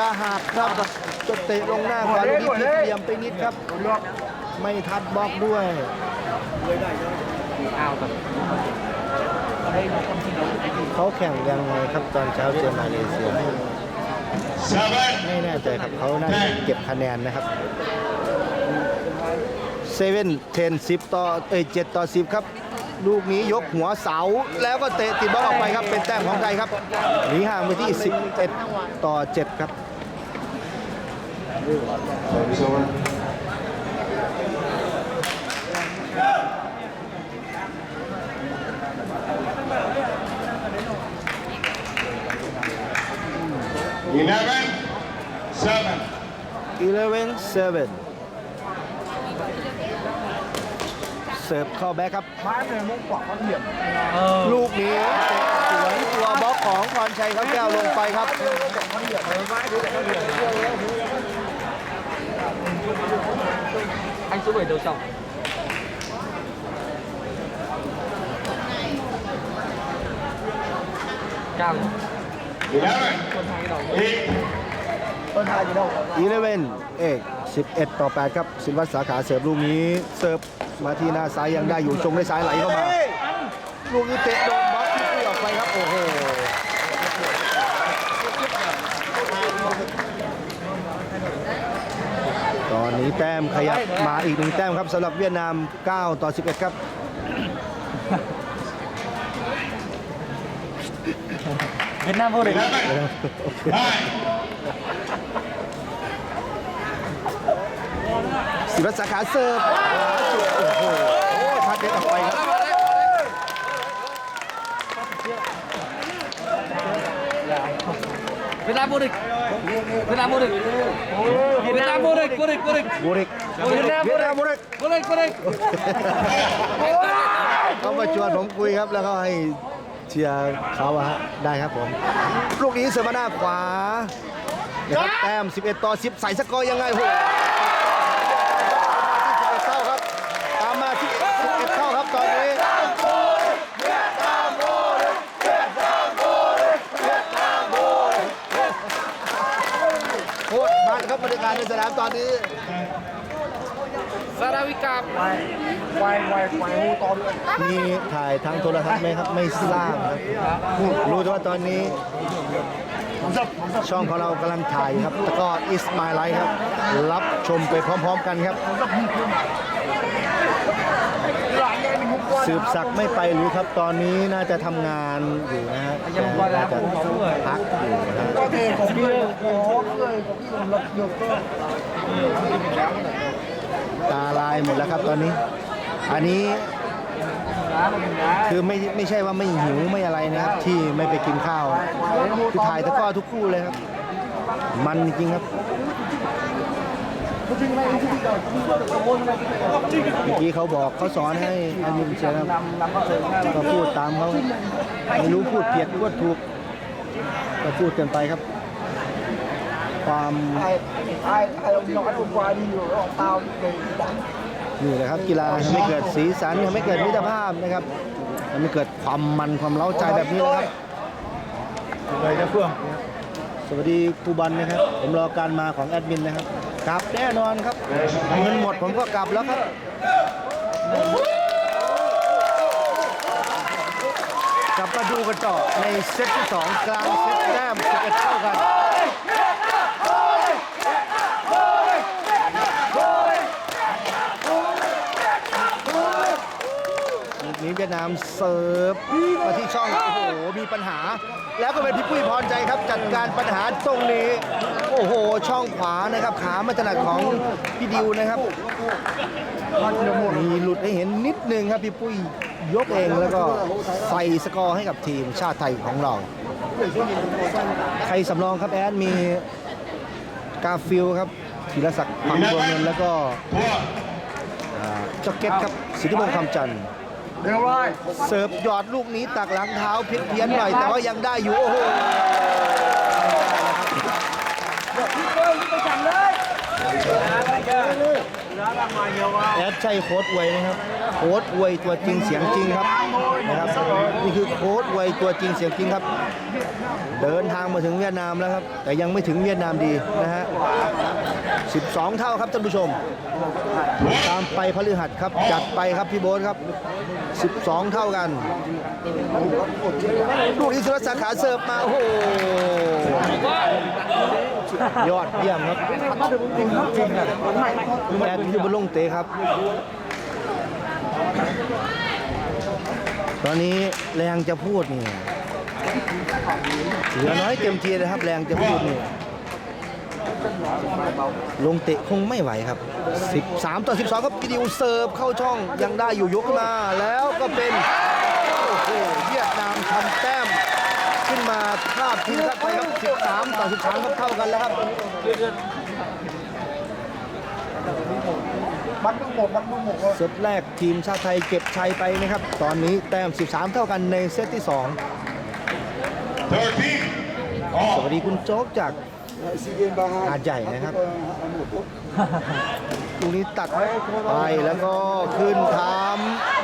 จะหักครับจะเตะลงหน้าขวาลูกนี้ผิดเหลี่ยมไปนิดครับ ไม่ทัดบล็อกด้วยเขาแข่งยังไงครับตอนเช้าเจอมาเลเซีย seven, ไม่แน่ใจครับเขาน่าจะเก็บคะแนนนะครับเซเว่นเทนสิบต่อเอ้ยเจ็ดต่อสิบครับลูกนี้ยกหัวเสาแล้วก็เตะติดบอลออกไปครับเป็นแต้มของไทยครับหนีห่างไปที่ 11 ต่อ 7 ครับ service over. Eleven, seven. 11 7เสิร์ฟเข้าแบ็คครับลูกนี้เตะสวนตัวบล็อกของพรชัยเขาแก้วลงไปครับ anh số 7 đầu sòng cao nhỉ? Eleven, eight. อีเลเว่นเอก11 ต่อ 8 ครับสินวัตรสาขาเสิร์ฟลูกนี้เสิร์ฟมาที่หน้าซ้ายยังได้อยู่จงได้ซ้ายไหลเข้ามา ลูกนี้เตะโดนบล็อกที่ออกไปครับ โอ้โห ตอนนี้ แต้มขยับมาอีกหนึ่งแต้มครับสำหรับเวียดนาม 9 ต่อ 11 ครับ Việt Nam vô địch Eleven, nine. สินวัตรสาขาเสิร์ฟขวาสุดโอ้โหพัดเด็ดออกไปครับ Việt Nam vô địch Việt Nam vô địch Việt Nam vô địch vô địch vô địch บุริก Việt Nam เวีย vô ดนาม địch บุริก vô địch vô địch เขามาชวนผมคุยครับแล้วก็ให้เชียร์เขาอะฮะได้ครับผมลูกนี้เสร์ฟมาหน้าขวานะครับแต้ม 11 ต่อ 10 ใส่สกอร์ยังไงโห11เท่าครับ ตามมาที่ 11 เท่าครับตอนนี้ โคตรมันครับบรรยากาศในสนามตอนนี้ Sarawika มีถ่ายทางโทรทัศน์ไหมครับ ไม่ทราบครับรู้แต่ว่าตอนนี้ ช่องของเรากำลังถ่ายครับแล้วก็ Is My Life ครับ รับชมไปพร้อม ๆ กันครับ สืบศักไม่ไปหรือครับตอนนี้น่าจะทำงานอยู่นะฮะแต่น่าจะพักอยู่นะฮะ ตาลายหมดแล้วครับตอนนี้ อันนี้คือไม่ไม่ใช่ว่าไม่หิวไม่อะไรนะครับ ที่ไม่ไปกินข้าวคือถ่ายตะกร้อทุกคู่เลยครับ มันจริงครับ เมื่อกี้เขาบอกเขาสอนให้อายุเชียร์ก็พูดตามเขาไม่รู้พูดผิดพูดถูกก็พูดกันไปครับ ความนี่แหละครับกีฬาทำให้เกิดสีสันทำให้เกิดมิตรภาพนะครับทำให้เกิดความมันความเล้าใจแบบนี้นะครับเลยนะเพื่อนสวัสดีครูบันนะครับ ผมรอการมาของแอดมินนะครับ ลับแน่นอนครับ เงินหมดผมก็กลับแล้วครับกลับมาดูกันต่อในเซตที่ 2 กลางเซตแต้ม11เท่ากัน ลูกนี้เวี ยดนามเสิร์ฟมาที่ช่อง โอ้โห มีปัญหา แล้วก็เป็นพี่ปุ้ยพรใจครับ จัดการปัญหาตรงนี้ โอ้โห ช่องขวานะครับ ขาม่ถนัดของพี่ดิวนะครับมีหลุดให้เห็นนิดนึงครับพี่ปุ้ยยกเองแล้วก็ใส่สกอร์ให้กับทีมชาติไทยของเรา ใครสำรองครับแอดมีกาฟิลครับธีรศักดิ์พังบัวเงินแล้วก็ Four. อ่าเจ้าเก็ตครับสิทธิพงษ์คำจันทร์ được rồi เสิร์ฟหยอดลูกนี้ตักหลังเท้าเพี้ยนเพียนๆหน่อยแต่ว่ายังได้อยู่โอ้โห đi chơi đi chẳng đấy แอดใช่โค้ดอวยไหมครับ โค้ดอวยตัวจริงเสียงจริงครับนะครับ นี่คือโค้ดอวยตัวจริงเสียงจริงครับ เดินทางมาถึงเวียดนามแล้วครับ แต่ยังไม่ถึงเวียดนามดีนะฮะ 12 เท่าครับท่านผู้ชม ตามไปพฤหัสครับ จัดไปครับพี่โบ๊ทครับ 12 เท่ากันลูกนี้สุรศักดิ์ขาเสิร์ฟมาโอ้โห ยอดเยี่ยมครับแอดยูบลงเตะครับ ตอนนี้แรงจะพูดนี่เหลือน้อยเต็มทีเลยครับ แรงจะพูดนี่ลงเตะคงไม่ไหวครับ 13 ต่อ 12 ครับพี่ดิวเสิร์ฟเข้าช่องยังได้อยู่ยกขึ้นมาแล้วก็เป็นโอ้โหเวียดนามทำแต้ม ขึ้นมาคาบทีมชาติไทยครับ 13 ต่อ 13ครับเท่ากันแล้วครับบัตรมึงหมดบัตรมึงหมดเลยเซตแรกทีมชาติไทยเก็บชัยไปนะครับ ตอนนี้แต้ม 13 เท่ากันในเซตที่2 13ส all วัสดีคุณโจ๊กจากซีเกมบาฮาหาดใหญ่นะครับลูกนี้ตัดไปแล้วก็ขึ้นทำ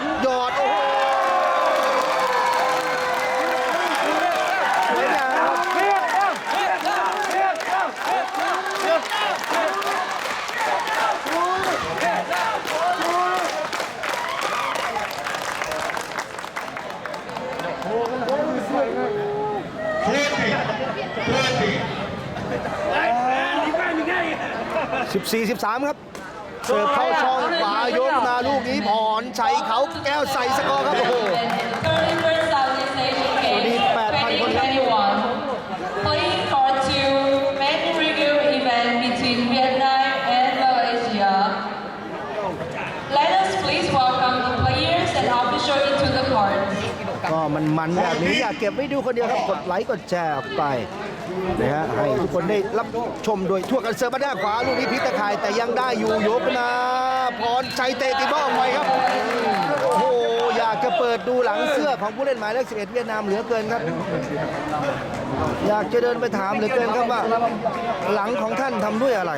14 13 ครับเสิร์ฟเข้าช่องขวายกมาลูกนี้ผ่อนชัยเขาแก้วใส่สกอร์ครับโอ้โห 31st Southeast Asian Games 2021. Playing for two main review event between Vietnam and Malaysia. Let us please welcome the players and officials into the court. ก็มันมันๆแบบนี้อยากเก็บไว้ดูคนเดียวครับ กดไลค์กดแชร์ออกไป นะฮะให้ทุกคนได้รับชมโดยทั่วกันเสิร์ฟมาด้านขวาลูกนี้พลิกตะข่ายแต่ยังได้อยู่ยกนะพรชัยเตะติดบ้องไปครับ โอ้โหอยากจะเปิดดูหลังเสื้อของผู้เล่นหมายเลข11 เวียดนามเหลือเกินครับ อยากจะเดินไปถามเหลือเกินครับว่า หลังของท่านทำด้วยอะไร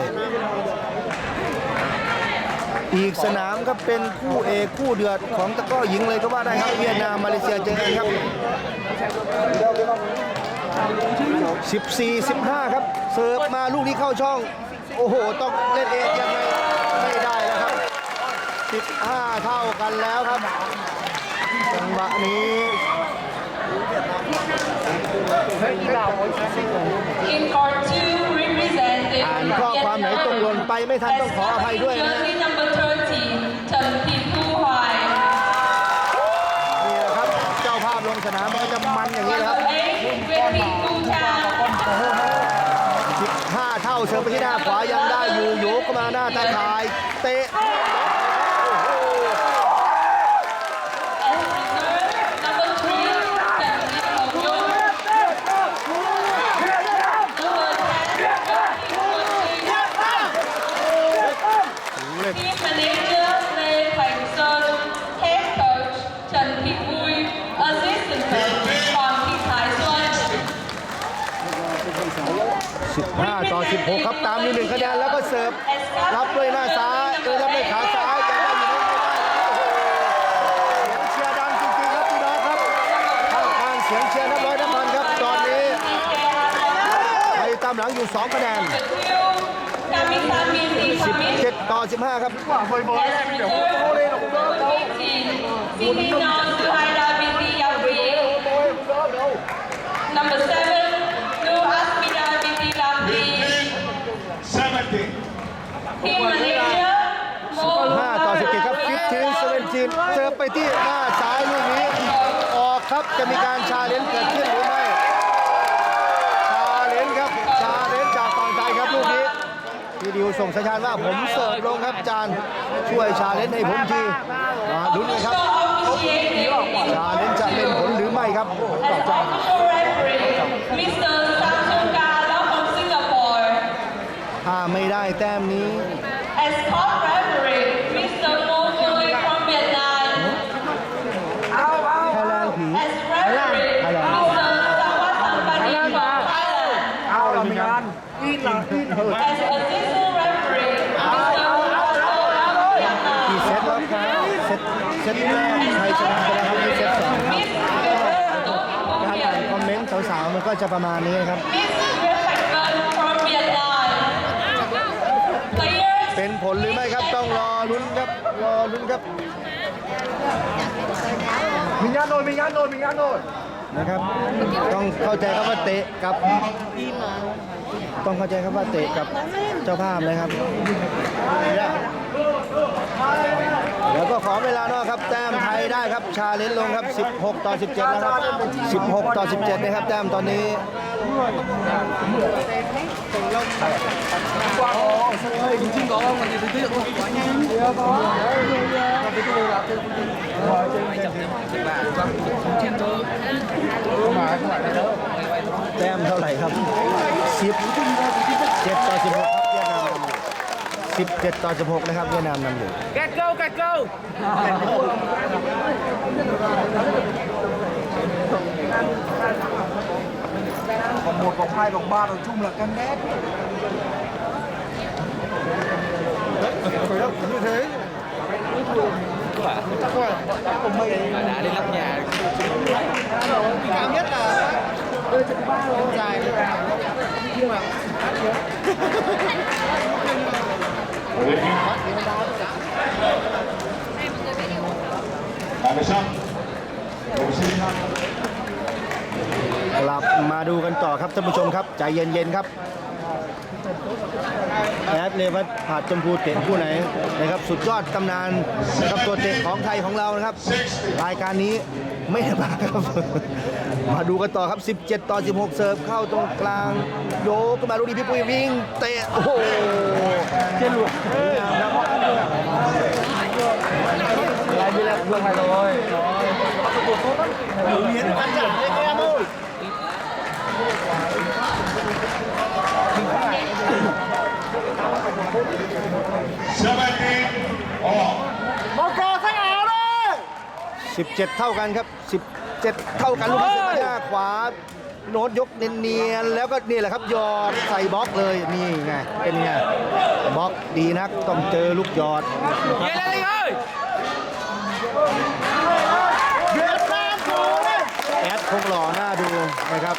อีกสนามครับเป็นคู่เอกคู่เดือดของตะก้อหญิงเลยก็ว่าได้ครับเวียดนามมาเลเซียเจอกันครับ 14 15 ครับ เสิร์ฟมาลูกนี้เข้าช่อง โอ้โห ต้องเล่นเองยังไงไม่ได้แล้วครับ 15 เท่ากันแล้วครับจังหวะนี้ In court two, representing อ่านข้อความไหนตรงหล่นไปไม่ทันต้องขออภัยด้วยนะ manager Lê Thành Sơn, head coach Trần Thị Vui, assistant coach Hoàng Thị Thái Xuân. 15 ต่อ 16 ครับ ตามอยู่หนึ่งคะแนนแล้วก็เสิร์ฟ รับด้วยหน้าซ้ายเออรับด้วยขาซ้ายอยู่ไม่ได้โอ้โหเสียงเชียร์ดังจริงๆครับพี่น้องครับท่ามกางเสียงเชียร์นับร้อยนับพันครับ ตอนนี้ไทยตามหลังอยู่ 2 คะแนน Kami kami di kami 17 ต่อ 15 ครับ as reserve 18, Sininon Suhaila binti Yafi. Number seven, Nur Asmida binti Lambi. 17 Team manager, Mo 5ต่อ 17 ครับ 15 17เสิร์ฟไปที่หน้าซ้ายลูกนี้ ออกครับ จะมีการชาเลนจ์เกิดขึ้นหรือไม่ ชาเลนจ์ครับ ชาเลนจ์จากฝั่งไทยครับลูกนี้ ดิวส่งสัญญาณว่าผมเสิร์ฟลงครับจานช่วยชาเลนจ์ให้ผมทีมาลุ้นกันครับชาเลนจ์จะเป็นผลหรือไม่ครับ as official referee, Mr. Samsung Kala from Singapore. ถ้าไม่ได้แต้มนี้ As court referee, Mr. Mo Vui from Vietnam. ไทยแลนด์ผี As referee, Mr. Sawasampani from Thailand. เอาเรามีงานอินหลังอินเหิน As assistant referee, Mr. Muhammad เซตแรกไทยชนะไปแล้วครับที่เซตสองครับ Miss Vietnam การอ่านคอมเมนต์สาวๆมันก็จะประมาณนี้ครับ เป็นผลหรือไม่ครับต้องรอลุ้นครับรอลุ้นครับมีงานโนนมีงานโนนมีงานโนนนะครับต้องเข้าใจครับว่าเตะกับต้องเข้าใจครับว่าเตะกับเจ้าภาพนะครับ แล้วก็ขอเวลานอกครับแต้มไทยได้ครับชาเลนจ์ลงครับ 16 ต่อ 17 แล้วครับ 16 ต่อ 17 นะครับแต้มตอนนี้แต้มเท่าไหร่ครับ17ต่อ 16ครับ 17 ต่อ 16 นะครับเวียดนามนำอยู่ Get go get go ของหมดของไพ่ของบ้านของชุ่มละกันแดด đã đi lắp nhà cảm nhất là dài Bạn được xong. Đồng xin không? กลับมาดูกั นต่อครับท่านผู้ชมครับใจเย็นๆครับแอดเลวัตผาดชมพูเตะผู้ไหนนะครับสุดยอดตำนานนะครับตัวเตะของไทยของเรานะครับ รายการนี้ไม่ได้มาครับ มาดูกันต่อครับ 17 ต่อ 16เสิร์ฟเข้าตรงกลาง โยกขึ้นมาลูกนี้พี่ปุ้ยวิ่งเตะโอ้โหเจ้าหลวงครับอะไรมีแล้วเรื่องอะไรเลยเห็นปัญญาเลย แกมู Seventeen all. 17 เท่ากันครับ 17 เท่ากันลูกนี้สุดยขวา โน้ตยกเนียนๆแล้วก็นี่แหละครับยอดใส่บล็อกเลยนี่ไงเป็นไงบล็อกดีนักต้องเจอลูกยอด Về lên đi ơi แอดคงหล่อหน้าดูนะครับ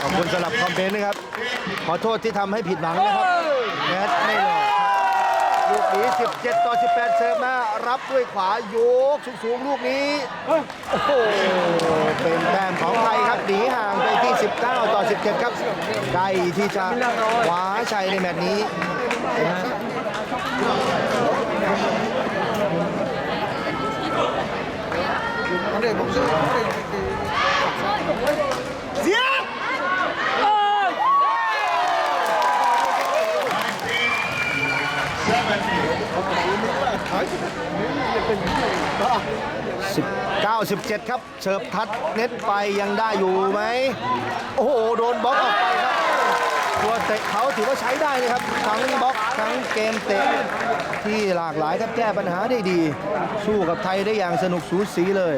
ขอบคุณสำหรับคอมเมนต์นะครับ ขอโทษที่ทำให้ผิดหวังนะครับ แอดไม่หล่อลูกนี้17 ต่อ 18เสิร์ฟมารับด้วยขวาโยกสูงๆ ลูกนี้ โอ้โห เป็นแต้มของไทยครับ หนีห่างไปที่ 19 ต่อ 17 ครับใกล้ที่จะคว้าชัยในแมตช์นี้นะฮะ 19 17 ครับเฉิบทัดเน็ตไปยังได้อยู่ไหม โอ้โห โดนบล็อกออกไปครับ ตัวเตะเขาถือว่าใช้ได้เลยครับ ทั้งบล็อกทั้งเกมเตะ ที่หลากหลายครับแก้ปัญหาได้ดี สู้กับไทยได้อย่างสนุกสูสีเลย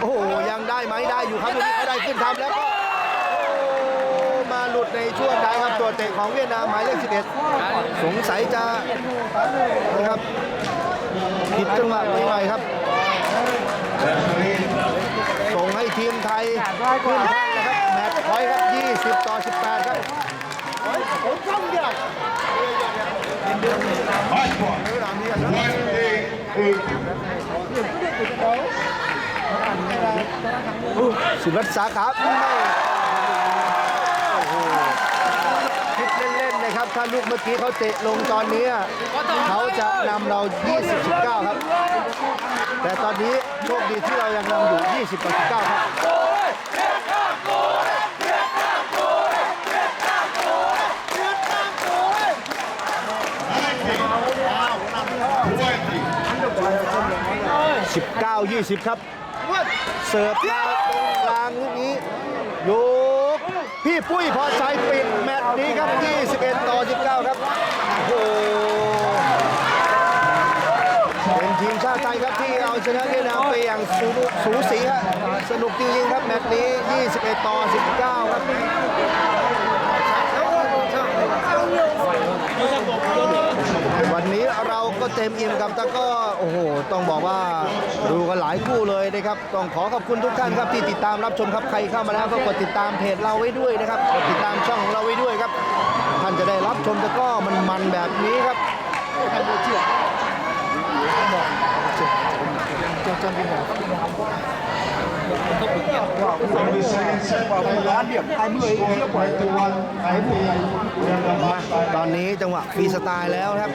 โอ้โหยังได้ไหมได้อยู่ครับวันนี้เขาได้ขึ้นทำแล้วก็มาหลุดในช่วงท้ายครับตัวเตะของเวียดนามหมายเลข 11 สงสัยจะนะครับผิดจังหวะไปหน่อยครับ ส่งให้ทีมไทยขึ้นท่นนะครับแมตช์พอยต์ครับ 20 ต่อ 18 ครับ Match point. Twenty-eight. สุรัตน์สาขาไม่โอ้โหคิดเล่นๆนะครับ ถ้าลูกเมื่อกี้เขาเตะลงตอนนี้ เขาจะนำเรา 20 19 ครับ แต่ตอนนี้โชคดีที่เรายังนำอยู่ 20-19 ครับ19 20 ครับ เสิร์ฟมาตรงกลางลูกนี้โยกพี่ปุ้ยพอใจปิดแมตช์นี้ครับ 21 ต่อ 19 ครับ โอ้โหาติไทยครับที่เอาชนะเวียดนามไปอย่างสูสูสีฮะสนุกจริงๆครับแมตช์นี้ 21 ต่อ 19 ครับ วันนี้เราก็เต็มอิ่มกับตะกร้อโอ้โหต้องบอกว่าดูกันหลายคู่เลยนะครับต้องขอขอบคุณทุกท่านครับที่ติดตามรับชมครับใครเข้ามาแล้วก็กดติดตามเพจเราไว้ด้วยนะครับกดติดตามช่องของเราไว้ด้วยครับท่านจะได้รับชมตะกร้อมันแบบนี้ครับ From the second set, Thailand scored ตอนนี้จังหวะฟรีสไตล์แล้วครับ